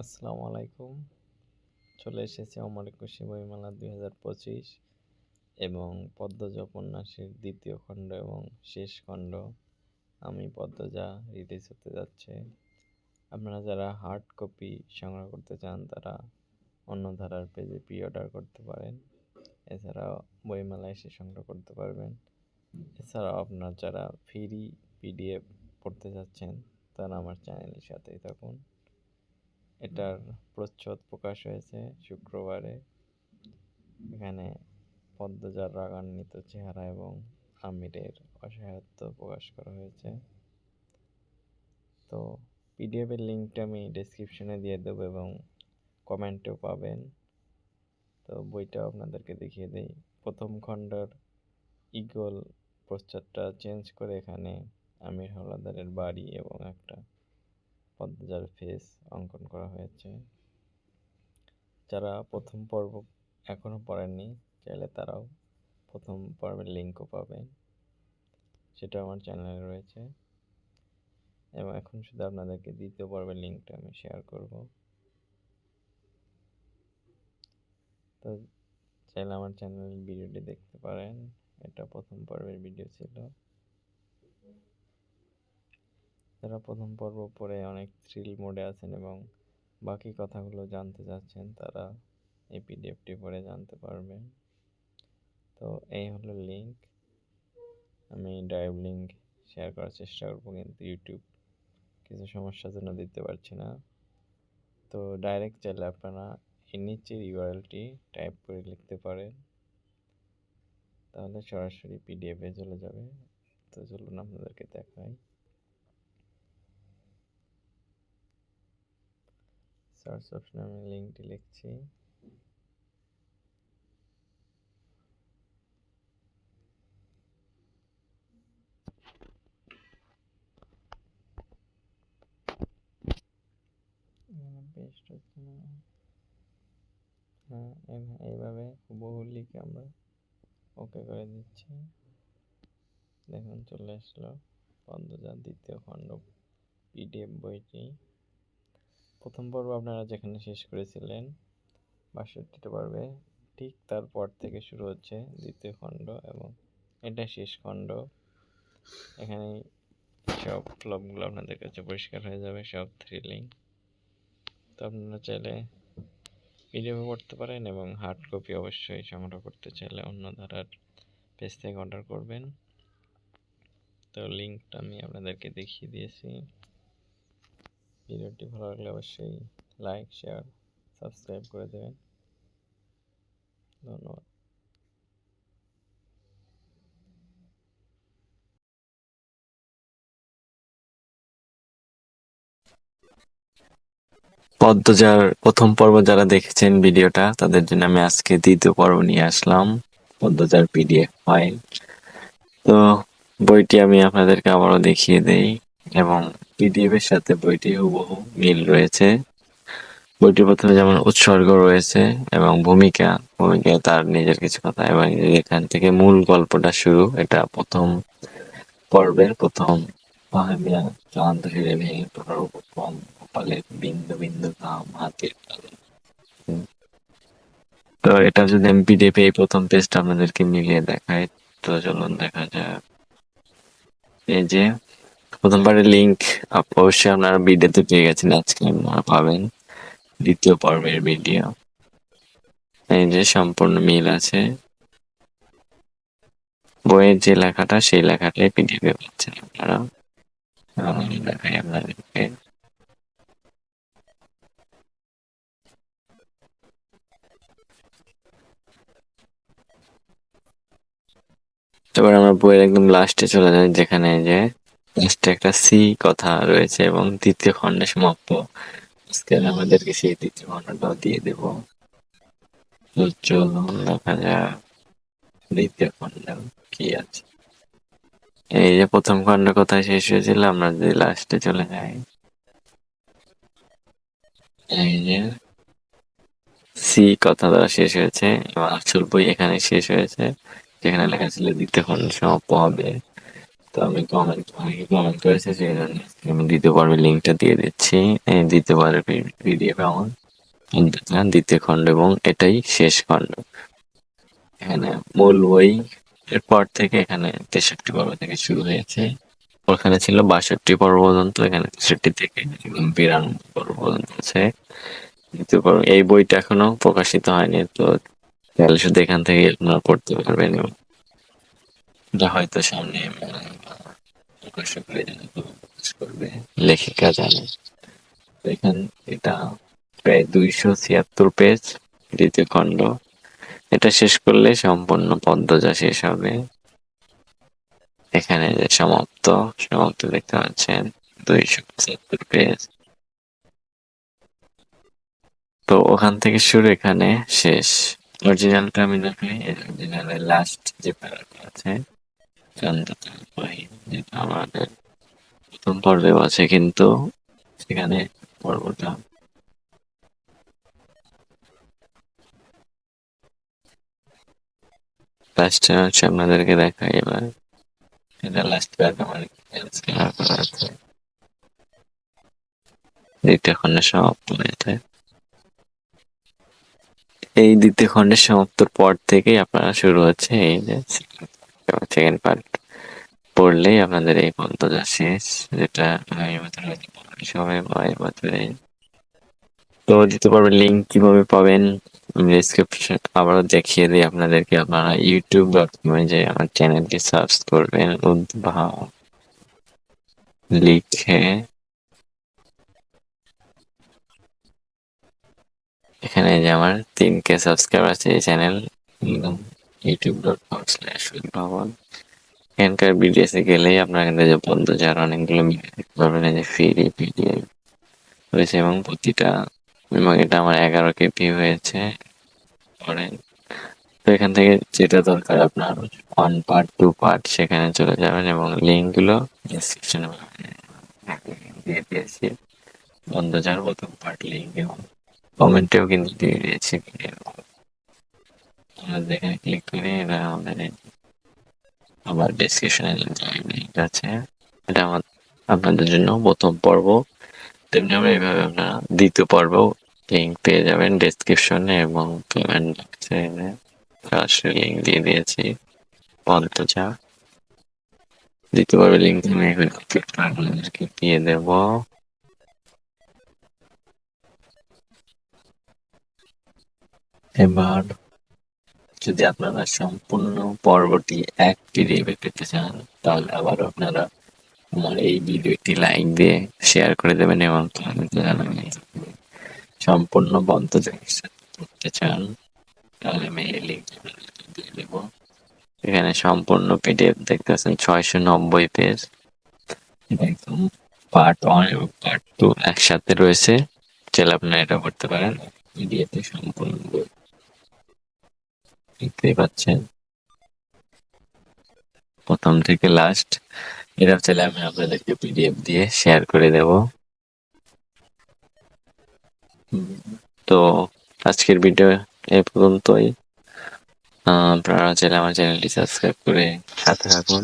আসসালামু আলাইকুম। চলে এসেছে অমর একুশে বইমেলা দুই হাজার পঁচিশ এবং পদ্মজা উপন্যাসের দ্বিতীয় খণ্ড এবং শেষ খণ্ড। আমি পদ্মজা রিলিজ হতে যাচ্ছে। আপনারা যারা হার্ড কপি সংগ্রহ করতে চান, তারা অন্য ধারার পেজে প্রি অর্ডার করতে পারেন। এছাড়াও বইমেলায় এসে সংগ্রহ করতে পারবেন। এছাড়াও আপনার যারা ফ্রি পিডিএফ পড়তে যাচ্ছেন, তারা আমার চ্যানেলের সাথেই থাকুন। এটার প্রচ্ছদ প্রকাশ হয়েছে শুক্রবারে। এখানে পদ্মজার রাগান্বিত চেহারা এবং আমিরের অসহায়ত্ব প্রকাশ করা হয়েছে। তো পিডিএফের লিঙ্কটা আমি ডেসক্রিপশনে দিয়ে দেবো এবং কমেন্টেও পাবেন। তো বইটাও আপনাদেরকে দেখিয়ে দিই। প্রথম খণ্ডর ইগল প্রচ্ছদটা চেঞ্জ করে এখানে আমির হাওলাদারের বাড়ি এবং একটা পদ্মজার ফেস অঙ্কন করা হয়েছে। যারা প্রথম পর্ব এখনও পড়েননি, চাইলে তারাও প্রথম পর্বের লিঙ্কও পাবেন। সেটা আমার চ্যানেলে রয়েছে। এবং এখন শুধু আপনাদেরকে দ্বিতীয় পর্বের লিঙ্কটা আমি শেয়ার করব। তো চাইলে আমার চ্যানেলের ভিডিওটি দেখতে পারেন। এটা প্রথম পর্বের ভিডিও ছিল। যারা প্রথম পর্ব পড়ে অনেক থ্রিল মোডে আছেন এবং বাকি কথাগুলো জানতে চাচ্ছেন, তারা এই পিডিএফটি পড়ে জানতে পারবেন। তো এই হলো লিঙ্ক আমি ড্রাইভ লিঙ্ক শেয়ার করার চেষ্টা করব, কিন্তু ইউটিউব কিছু সমস্যার জন্য দিতে পারছি না। তো ডাইরেক্ট চাইলে আপনারা এর নিচের ইউআরএলটি টাইপ করে লিখতে পারেন। তাহলে সরাসরি পিডিএফে চলে যাবে। তো চলুন আপনাদেরকে দেখাই। সার্চ অপশনে আমি লিঙ্কটি লিখছি। পেস্ট হচ্ছে না। হ্যাঁ এইভাবে হুবহু লিখে আমরা ওকে করে দিচ্ছি। দেখুন, চলে আসলো। পদ্মজার দ্বিতীয় খণ্ড পিডিএফ বইটি। প্রথম পর্ব আপনারা যেখানে শেষ করেছিলেন, বাষট্টিটা পর্বে, ঠিক তারপর থেকে শুরু হচ্ছে দ্বিতীয় খণ্ড এবং এটা শেষ খণ্ড। এখানে সব ফ্লপগুলো আপনাদের কাছে পরিষ্কার হয়ে যাবে, সব থ্রিলিং তো আপনারা চাইলে পিডিএফে পড়তে পারেন এবং হার্ড কপি অবশ্যই সংগ্রহ করতে চাইলে অন্য ধারার পেজ থেকে অর্ডার করবেন। তো লিঙ্কটা আমি আপনাদেরকে দেখিয়ে দিয়েছি। ভিডিওটি ভালো লাগলে অবশ্যই লাইক শেয়ার সাবস্ক্রাইব করে দেবেন। ধন্যবাদ। পদ্মজার প্রথম পর্ব যারা দেখেছেন ভিডিওটা, তাদের জন্য আমি আজকে দ্বিতীয় পর্ব নিয়ে আসলাম, পদ্মজার পিডিএফ ফাইল তো বইটি আমি আপনাদেরকে আবারও দেখিয়ে দেই এবং পিডিএফ এর সাথে বইটি হুবহু মিল রয়েছে। বইটির প্রথমে যেমন উৎসর্গ রয়েছে এবং ভূমিকা ভূমিকা তার নিজের কিছু কথা এবং এখান থেকে মূল গল্পটা শুরু। এটা প্রথম পর্বের প্রথম কপালে বিন্দু বিন্দু ঘাম হাতের। তো এটা যদি আমি পিডিএফ এই প্রথম পেজটা আপনাদেরকে মিলিয়ে দেখাই, তো চলুন দেখা যাক। এই যে প্রথম পার্টের লিঙ্ক অবশ্যই আপনারা ভিডিওতে পেয়ে গেছেন আজকে, আপনারা পাবেন দ্বিতীয় পর্বের ভিডিও এই যে সম্পূর্ণ মিল আছে। বইয়ের যে লেখাটা, সেই লেখাটাই পিডিএফ পাচ্ছেন আপনারা। দেখাই আপনাদেরকে। এবার আমরা বইয়ের একদম লাস্টে চলে যাই, যেখানে যে লাস্টে একটা সি কথা রয়েছে এবং দ্বিতীয় খণ্ডে সমাপ্ত আজকে আমাদেরকে সেই দ্বিতীয় খণ্ডটাও দিয়ে দেব। চলুন দেখা যাক, দ্বিতীয় খণ্ড কি আছে। এই যে প্রথম খণ্ড কোথায় শেষ হয়েছিল, আমরা যদি লাস্টে চলে যাই। এই যে সি কথা দ্বারা শেষ হয়েছে এবং আসল বই এখানে শেষ হয়েছে। যেখানে লেখা ছিল দ্বিতীয় খণ্ড সমাপ্ত হবে। আমি কমেন্ট কমেন্ট করেছে সেই জন্য আমি লিঙ্কটা দিয়ে দিচ্ছি। পিডিএফ আমার দ্বিতীয় খণ্ড এবং এটাই শেষ খণ্ড। এখানে মূল বই এর পর থেকে এখানে তেষট্টি পর্ব থেকে শুরু হয়েছে। ওখানে ছিল বাষট্টি পর্ব পর্যন্ত, এখানে তেষট্টি থেকে একদম বিরানব্বই পর্ব পর্যন্ত আছে। দ্বিতীয় পর্ব, এই বইটা এখনও প্রকাশিত হয়নি, তো তাহলে শুধু এখান থেকে আপনারা পড়তে পারবেন এবং হয়তো সামনে আহ, প্রকাশক জানে। প্রকাশ করবে লেখিকা জানে এটা প্রায় দুইশো ছিয়াত্তর পেজ দ্বিতীয় খণ্ড। এটা শেষ করলে সম্পূর্ণ পদ্মজা শেষ হবে। এখানে যে সমাপ্ত সমাপ্ত দেখতে পাচ্ছেন দুইশো ছিয়াত্তর পেজ। তো ওখান থেকে শুরু এখানে শেষ। অরিজিনালটা আমি দেখাই অরিজিনালের লাস্ট যে প্যারাটা আছে যেটা আমাদের প্রথম পর্বেও আছে কিন্তু সেখানে পর্বটা হচ্ছে আপনাদেরকে দেখাই এবার এটা লাস্ট করা আছে দ্বিতীয় খণ্ডের সমাপ্ত হয়েছে এই দ্বিতীয় খণ্ডের সমাপ্তর পর থেকেই আপনারা শুরু হচ্ছে এই যে সেকেন্ড পার্ট পড়লেই আপনাদের এই পদ্মটা শেষ, যেটা আগামী বছর হয়তো এই বছরে। তো দিতে পারবেন লিঙ্ক কীভাবে পাবেন? ডিসক্রিপশন আবারও দেখিয়ে দিই আপনাদেরকে। আপনারা ইউটিউব ডট কমে যে আমার চ্যানেলটি সার্চ করবেন উদ্ভা লিখে এখানে যে আমার তিন কে সাবস্ক্রাইবার আছে এই চ্যানেল কম স্ল্যাশ উদ্ভাবন এখানকার বিডিএসে গেলেই আপনার এখানে যে বন্ধ, যার অনেকগুলো এই যে ফ্রি পিডিএফ রয়েছে এবং প্রতিটা এবং এটা আমার এগারো কে ভিউ হয়েছে। পরে তো এখান থেকে যেটা দরকার আপনার ওয়ান পার্ট টু পার্ট সেখানে চলে যাবেন এবং লিঙ্কগুলো ডিসক্রিপশনে দিয়ে দিয়েছি বন্ধ যার প্রথম পার্ট লিঙ্ক এবং কমেন্টেও কিন্তু দিয়ে দিয়েছি। এখানে ক্লিক করে এটা আমাদের আবার ডিসক্রিপশনে লিঙ্ক আছে এটা আমার আপনাদের জন্য প্রথম পর্ব। তেমনি আমরা এইভাবে আপনারা দ্বিতীয় পর্ব লিঙ্ক পেয়ে যাবেন ডেসক্রিপশনে এবং বক্সে সরাসরি লিঙ্ক দিয়ে দিয়েছি। বলতে যা। দ্বিতীয় পর্বের লিঙ্ক আমি এখন দিয়ে দেব। এবার যদি আপনারা সম্পূর্ণ পর্বটি এক পিডিএফে পেতে চান, তাহলে আবার আপনারা আমার এই ভিডিওটি লাইক দিয়ে শেয়ার করে দেবেন এবং সম্পূর্ণ বন্ধ করতে চান, তাহলে আমি এই লিঙ্ক দিয়ে দেবো। এখানে সম্পূর্ণ পিডিএফ দেখতে পাচ্ছেন ছয়শো নব্বই পেজ একদম পার্ট ওয়ান এবং পার্ট টু একসাথে রয়েছে। চাইলে আপনারা এটা করতে পারেন। পিডিএফ সম্পূর্ণ বই দেখতেই পাচ্ছেন। প্রথম থেকে লাস্ট এটা চাইলে আমি আপনাদেরকে পিডিএফ দিয়ে শেয়ার করে দেব। তো আজকের ভিডিও এ পর্যন্তই। আপনারা চাইলে আমার চ্যানেলটি সাবস্ক্রাইব করে সাথে থাকুন।